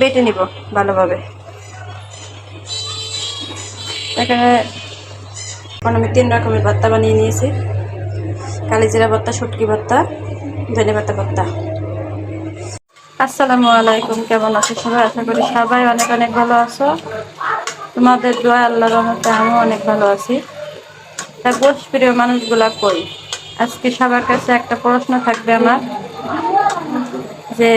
বেটে নিব ভালোভাবে। এখানে এখন আমি তিন রকমের ভর্তা বানিয়ে নিয়েছি। কালিজিরা ভর্তা, শুটকি ভর্তা, ধনে পাতা ভর্তা। আসসালামু আলাইকুম, কেমন আছো সবাই? আশা করি সবাই অনেক অনেক ভালো আছো। তোমাদের দোয়া আল্লাহ রহমতে আমিও অনেক ভালো আছি। তা গোষ্ঠ প্রিয় মানুষগুলা কই? আজকে সবার কাছে একটা প্রশ্ন থাকবে আমার, যে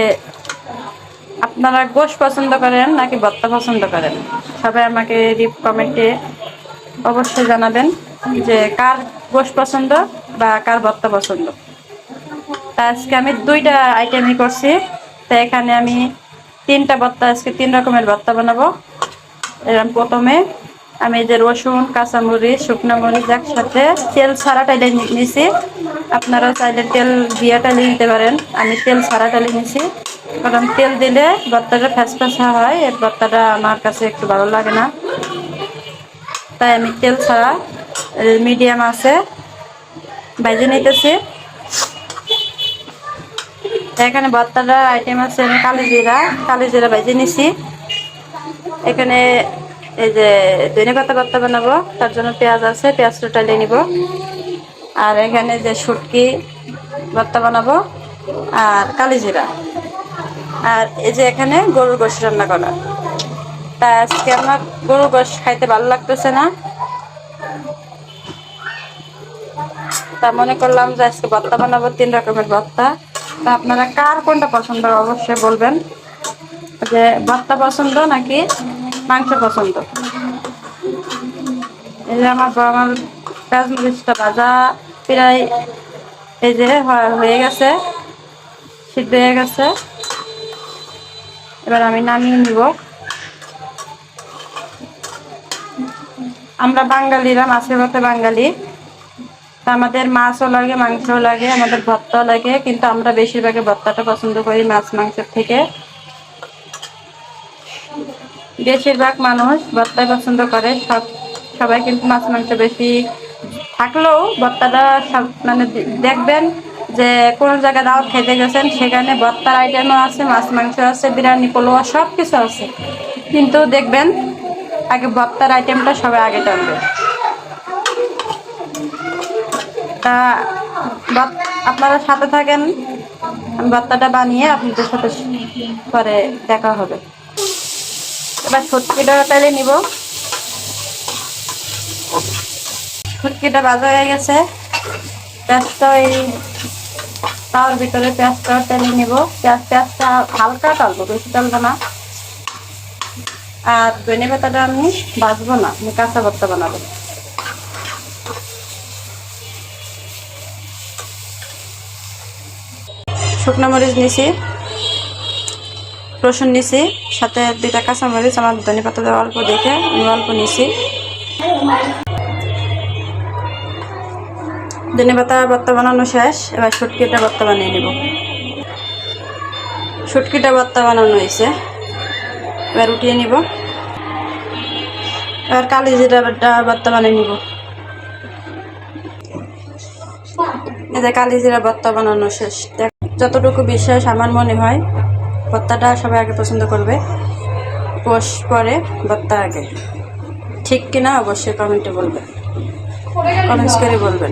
আপনারা গোশ পছন্দ করেন নাকি ভর্তা পছন্দ করেন? সবাই আমাকে রিপ কমেন্টে অবশ্যই জানাবেন যে কার গোশ পছন্দ বা কার ভর্তা পছন্দ। তা আজকে আমি দুইটা আইটেমই করছি। তো এখানে আমি তিনটা ভর্তা আজকে তিন রকমের ভর্তা বানাবো। এরকম প্রথমে আমি যে রসুন, কাঁচামরিচ, শুকনো মরিচ একসাথে তেল ছাড়া টাইলে নিছি। আপনারা চাইলে তেল দিয়ে টাইলে নিতে পারেন। আমি তেল ছাড়া টাইলে নিছি। কারণ তেল দিলে ভর্তাটা ফ্যাসফ্যাসা হয়, এর ভর্তাটা আমার কাছে একটু ভালো লাগে না। তাই আমি তেল ছাড়া মিডিয়াম আছে, ভেজে নিতেছি। এখানে ভর্তাটা আইটেম আছে আমি কালি জিরা কালি জিরা ভেজে নিছি। এখানে এই যে ধনে পাতা ভর্তা বানাবো, তার জন্য পেঁয়াজ আছে, পেঁয়াজটা টালিয়ে নিব। আর এখানে যে শুটকি ভর্তা বানাবো, আর কালি জিরা। আর এই যে এখানে গরুর গোশ রান্না করা। তা আজকে আমার গরুর গোশ খাইতে ভালো লাগতেছে না। তা মনে করলাম যে আজকে ভর্তা বানাবো, তিন রকমের ভর্তা। তা আপনারা কার কোনটা পছন্দ অবশ্যই বলবেন। যে ভর্তা পছন্দ নাকি মাংস পছন্দ? এই যে আমার আমার পেঁয়াজ মরিচটা ভাজা প্রায় এই যে হয়ে গেছে, সিদ্ধ হয়ে গেছে। এবার আমি নামিয়ে নিব। আমরা বাঙালিরা, মাছের মতো বাঙালি। আমাদের মাছও লাগে, মাংসও লাগে, আমাদের ভর্তাও লাগে, কিন্তু আমরা বেশিরভাগই ভর্তাটা পছন্দ করি মাছ, মাংসের থেকে। বেশিরভাগ মানুষ ভর্তা পছন্দ করে, সব, সবাই কিন্তু মাছ, মাংস বেশি থাকলেও ভর্তাটা সব মানে দেখবেন যে কোনো জায়গায় দাওয়াত খেতে গেছেন, সেখানে ভর্তার আইটেমও আছে, মাছ, মাংস আছে, বিরিয়ানি পোলোয়া সব কিছু আছে। কিন্তু দেখবেন, আগে ভর্তার আইটেমটা সবাই আগে টানবে তা আপনারা সাথে থাকেন, আমি বানিয়ে আপনাদের সাথে পরে দেখা হবে। এবার ছটকিটা তাইলে নিব। ছটকিটা ভাজা হয়ে গেছে। ব্যস্ত এই তাওয়ার ভিতরে পেঁয়াজটা তেলে নিব। পেঁয়াজ পেঁয়াজটা হালকা টালবো বেশি টালবো না। আর ধনে পাতাটা আমি ভাজবো না, আমি কাঁচা ভর্তা বানাবো। শুকনো মরিচ নিছি, রসুন নিছি, সাথে দুইটা কাঁচামরিচ আমার ধনে পাতা দেওয়া অল্প দেখে আমি অল্প নিছি। ধনে পাতা ভর্তা বানানো শেষ, এবার শুটকিটা ভর্তা বানিয়ে নিব। শুটকিটা ভর্তা বানানো হয়েছে, এবার উঠিয়ে নিব। এবার কালি জিরা ভর্তা বানিয়ে নিব। যে কালি জিরা ভর্তা বানানো শেষ। যতটুকু বিশ্বাস আমার মনে হয়, ভর্তাটা সবাই আগে পছন্দ করবে। পোষ পরে ভর্তা আগে। ঠিক কিনা অবশ্যই কমেন্টে বলবেন। কমেন্টস করে বলবেন।